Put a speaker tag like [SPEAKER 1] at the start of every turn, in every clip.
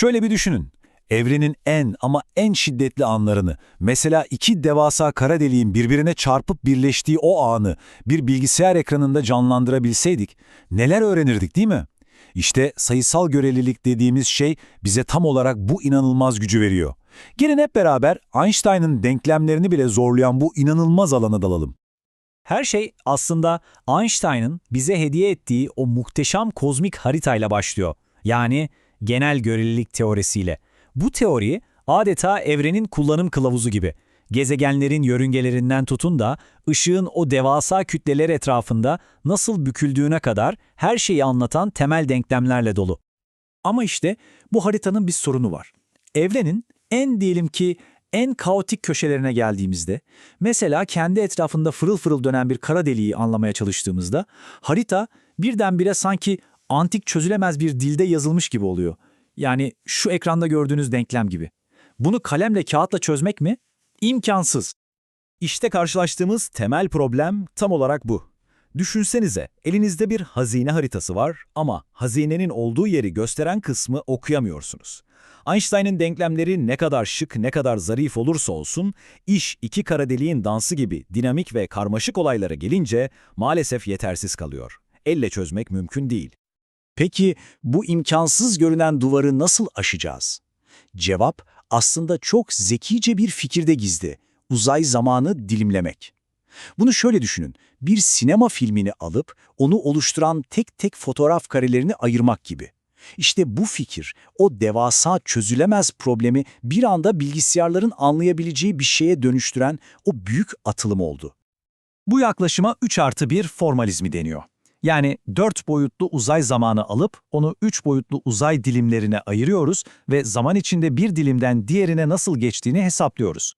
[SPEAKER 1] Şöyle bir düşünün. Evrenin en ama en şiddetli anlarını, mesela iki devasa kara deliğin birbirine çarpıp birleştiği o anı bir bilgisayar ekranında canlandırabilseydik neler öğrenirdik değil mi? İşte sayısal görelilik dediğimiz şey bize tam olarak bu inanılmaz gücü veriyor. Gelin hep beraber Einstein'ın denklemlerini bile zorlayan bu inanılmaz alana dalalım.
[SPEAKER 2] Her şey aslında Einstein'ın bize hediye ettiği o muhteşem kozmik haritayla başlıyor. Yani genel görelilik teorisiyle. Bu teori adeta evrenin kullanım kılavuzu gibi. Gezegenlerin yörüngelerinden tutun da ışığın o devasa kütleler etrafında nasıl büküldüğüne kadar her şeyi anlatan temel denklemlerle dolu. Ama işte bu haritanın bir sorunu var. Evrenin en diyelim ki en kaotik köşelerine geldiğimizde, mesela kendi etrafında fırıl fırıl dönen bir kara deliği anlamaya çalıştığımızda, harita birdenbire sanki antik çözülemez bir dilde yazılmış gibi oluyor. Yani şu ekranda gördüğünüz denklem gibi. Bunu kalemle kağıtla çözmek mi? İmkansız.
[SPEAKER 3] İşte karşılaştığımız temel problem tam olarak bu. Düşünsenize, elinizde bir hazine haritası var ama hazinenin olduğu yeri gösteren kısmı okuyamıyorsunuz. Einstein'ın denklemleri ne kadar şık, ne kadar zarif olursa olsun, iş iki kara deliğin dansı gibi dinamik ve karmaşık olaylara gelince maalesef yetersiz kalıyor. Elle çözmek mümkün değil.
[SPEAKER 4] Peki bu imkansız görünen duvarı nasıl aşacağız? Cevap aslında çok zekice bir fikirde gizli. Uzay zamanı dilimlemek. Bunu şöyle düşünün. Bir sinema filmini alıp onu oluşturan tek tek fotoğraf karelerini ayırmak gibi. İşte bu fikir o devasa çözülemez problemi bir anda bilgisayarların anlayabileceği bir şeye dönüştüren o büyük atılım oldu.
[SPEAKER 1] Bu yaklaşıma 3 artı 1 formalizmi deniyor. Yani 4 boyutlu uzay zamanı alıp onu 3 boyutlu uzay dilimlerine ayırıyoruz ve zaman içinde bir dilimden diğerine nasıl geçtiğini hesaplıyoruz.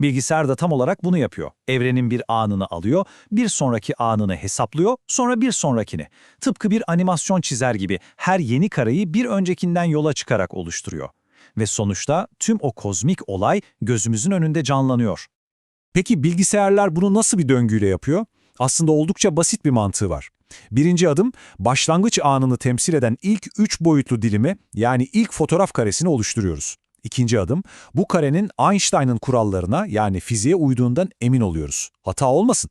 [SPEAKER 1] Bilgisayar da tam olarak bunu yapıyor. Evrenin bir anını alıyor, bir sonraki anını hesaplıyor, sonra bir sonrakini. Tıpkı bir animasyon çizer gibi her yeni kareyi bir öncekinden yola çıkarak oluşturuyor. Ve sonuçta tüm o kozmik olay gözümüzün önünde canlanıyor. Peki bilgisayarlar bunu nasıl bir döngüyle yapıyor? Aslında oldukça basit bir mantığı var. Birinci adım, başlangıç anını temsil eden ilk üç boyutlu dilimi yani ilk fotoğraf karesini oluşturuyoruz. İkinci adım, bu karenin Einstein'ın kurallarına yani fiziğe uyduğundan emin oluyoruz. Hata olmasın.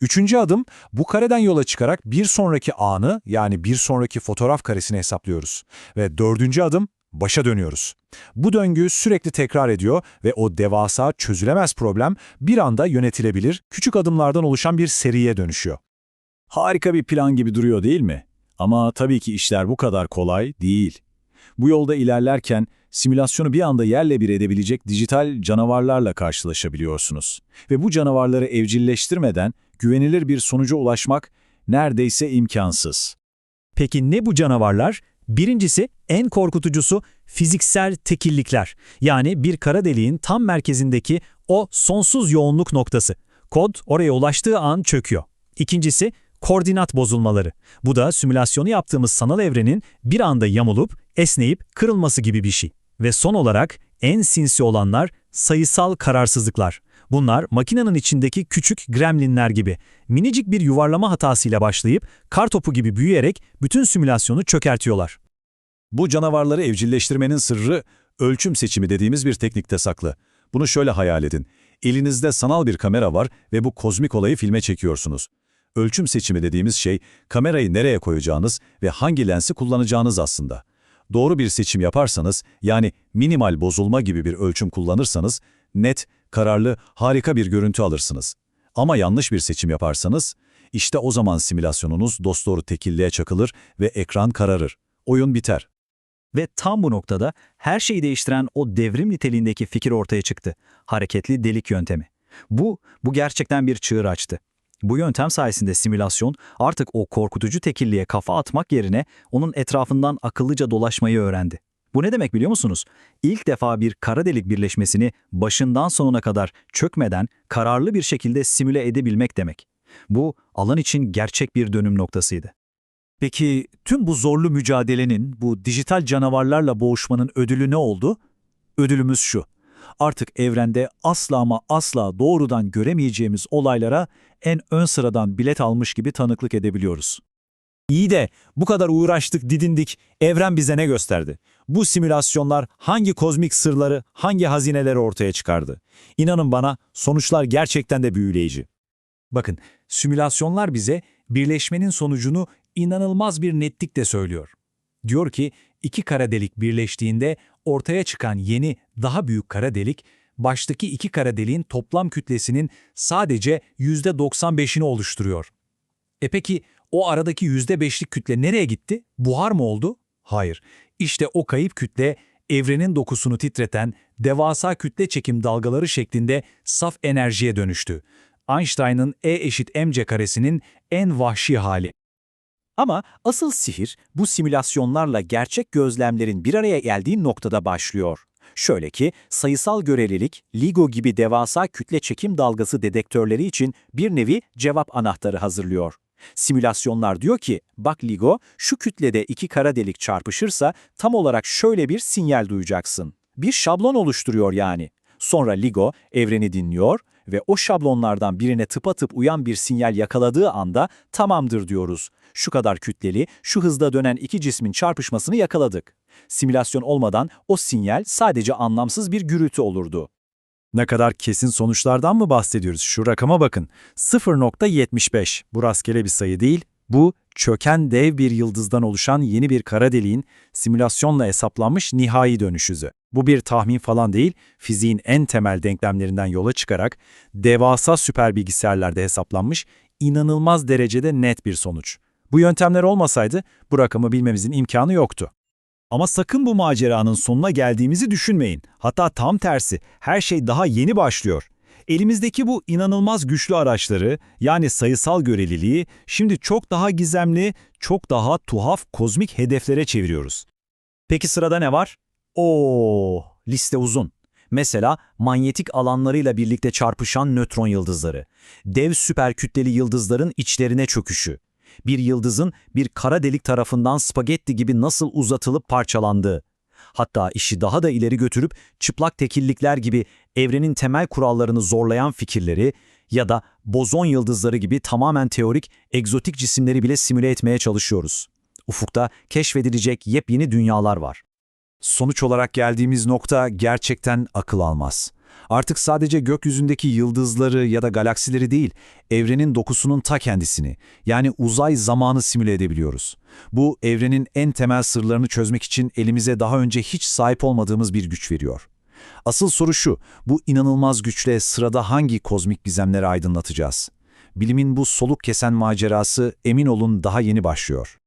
[SPEAKER 1] Üçüncü adım, bu kareden yola çıkarak bir sonraki anı yani bir sonraki fotoğraf karesini hesaplıyoruz. Ve dördüncü adım, başa dönüyoruz. Bu döngü sürekli tekrar ediyor ve o devasa çözülemez problem bir anda yönetilebilir, küçük adımlardan oluşan bir seriye dönüşüyor.
[SPEAKER 3] Harika bir plan gibi duruyor değil mi? Ama tabii ki işler bu kadar kolay değil. Bu yolda ilerlerken simülasyonu bir anda yerle bir edebilecek dijital canavarlarla karşılaşabiliyorsunuz. Ve bu canavarları evcilleştirmeden güvenilir bir sonuca ulaşmak neredeyse imkansız.
[SPEAKER 2] Peki ne bu canavarlar? Birincisi, en korkutucusu fiziksel tekillikler. Yani bir kara deliğin tam merkezindeki o sonsuz yoğunluk noktası. Kod oraya ulaştığı an çöküyor. İkincisi, koordinat bozulmaları. Bu da simülasyonu yaptığımız sanal evrenin bir anda yamulup, esneyip kırılması gibi bir şey. Ve son olarak en sinsi olanlar sayısal kararsızlıklar. Bunlar makinenin içindeki küçük gremlinler gibi. Minicik bir yuvarlama hatasıyla başlayıp kartopu gibi büyüyerek bütün simülasyonu çökertiyorlar.
[SPEAKER 3] Bu canavarları evcilleştirmenin sırrı ölçüm seçimi dediğimiz bir teknikte saklı. Bunu şöyle hayal edin. Elinizde sanal bir kamera var ve bu kozmik olayı filme çekiyorsunuz. Ölçüm seçimi dediğimiz şey kamerayı nereye koyacağınız ve hangi lensi kullanacağınız aslında. Doğru bir seçim yaparsanız, yani minimal bozulma gibi bir ölçüm kullanırsanız, net, kararlı, harika bir görüntü alırsınız. Ama yanlış bir seçim yaparsanız, işte o zaman simülasyonunuz dosdoğru tekilliğe çakılır ve ekran kararır. Oyun biter.
[SPEAKER 2] Ve tam bu noktada her şeyi değiştiren o devrim niteliğindeki fikir ortaya çıktı. Hareketli delik yöntemi. Bu, bu gerçekten bir çığır açtı. Bu yöntem sayesinde simülasyon artık o korkutucu tekilliğe kafa atmak yerine onun etrafından akıllıca dolaşmayı öğrendi. Bu ne demek biliyor musunuz? İlk defa bir kara delik birleşmesini başından sonuna kadar çökmeden kararlı bir şekilde simüle edebilmek demek. Bu alan için gerçek bir dönüm noktasıydı. Peki tüm bu zorlu mücadelenin, bu dijital canavarlarla boğuşmanın ödülü ne oldu? Ödülümüz şu. Artık evrende asla ama asla doğrudan göremeyeceğimiz olaylara en ön sıradan bilet almış gibi tanıklık edebiliyoruz. İyi de bu kadar uğraştık, didindik, evren bize ne gösterdi? Bu simülasyonlar hangi kozmik sırları, hangi hazineleri ortaya çıkardı? İnanın bana sonuçlar gerçekten de büyüleyici. Bakın, simülasyonlar bize birleşmenin sonucunu inanılmaz bir netlikle söylüyor. Diyor ki iki kara delik birleştiğinde ortaya çıkan yeni daha büyük kara delik baştaki iki kara deliğin toplam kütlesinin sadece %95'ini oluşturuyor. E peki o aradaki %5'lik kütle nereye gitti? Buhar mı oldu? Hayır. İşte o kayıp kütle evrenin dokusunu titreten devasa kütle çekim dalgaları şeklinde saf enerjiye dönüştü. Einstein'ın E eşit mc karesinin en vahşi hali.
[SPEAKER 4] Ama asıl sihir bu simülasyonlarla gerçek gözlemlerin bir araya geldiği noktada başlıyor. Şöyle ki sayısal görelilik, LIGO gibi devasa kütle çekim dalgası dedektörleri için bir nevi cevap anahtarı hazırlıyor. Simülasyonlar diyor ki, bak LIGO, şu kütlede iki kara delik çarpışırsa tam olarak şöyle bir sinyal duyacaksın. Bir şablon oluşturuyor yani. Sonra LIGO evreni dinliyor ve o şablonlardan birine tıpatıp uyan bir sinyal yakaladığı anda tamamdır diyoruz. Şu kadar kütleli, şu hızda dönen iki cismin çarpışmasını yakaladık. Simülasyon olmadan o sinyal sadece anlamsız bir gürültü olurdu.
[SPEAKER 2] Ne kadar kesin sonuçlardan mı bahsediyoruz? Şu rakama bakın. 0.75. Bu rastgele bir sayı değil. Bu çöken dev bir yıldızdan oluşan yeni bir kara deliğin simülasyonla hesaplanmış nihai dönüşüzü. Bu bir tahmin falan değil, fiziğin en temel denklemlerinden yola çıkarak devasa süper bilgisayarlarda hesaplanmış inanılmaz derecede net bir sonuç. Bu yöntemler olmasaydı bu rakamı bilmemizin imkanı yoktu.
[SPEAKER 3] Ama sakın bu maceranın sonuna geldiğimizi düşünmeyin. Hatta tam tersi, her şey daha yeni başlıyor. Elimizdeki bu inanılmaz güçlü araçları, yani sayısal göreliliği, şimdi çok daha gizemli, çok daha tuhaf kozmik hedeflere çeviriyoruz.
[SPEAKER 2] Peki sırada ne var? Oo, liste uzun. Mesela manyetik alanlarıyla birlikte çarpışan nötron yıldızları, dev süperkütleli yıldızların içlerine çöküşü, bir yıldızın bir kara delik tarafından spagetti gibi nasıl uzatılıp parçalandığı, hatta işi daha da ileri götürüp çıplak tekillikler gibi evrenin temel kurallarını zorlayan fikirleri ya da bozon yıldızları gibi tamamen teorik, egzotik cisimleri bile simüle etmeye çalışıyoruz. Ufukta keşfedilecek yepyeni dünyalar var. Sonuç olarak geldiğimiz nokta gerçekten akıl almaz. Artık sadece gökyüzündeki yıldızları ya da galaksileri değil, evrenin dokusunun ta kendisini, yani uzay zamanı simüle edebiliyoruz. Bu, evrenin en temel sırlarını çözmek için elimize daha önce hiç sahip olmadığımız bir güç veriyor. Asıl soru şu, bu inanılmaz güçle sırada hangi kozmik gizemleri aydınlatacağız? Bilimin bu soluk kesen macerası emin olun daha yeni başlıyor.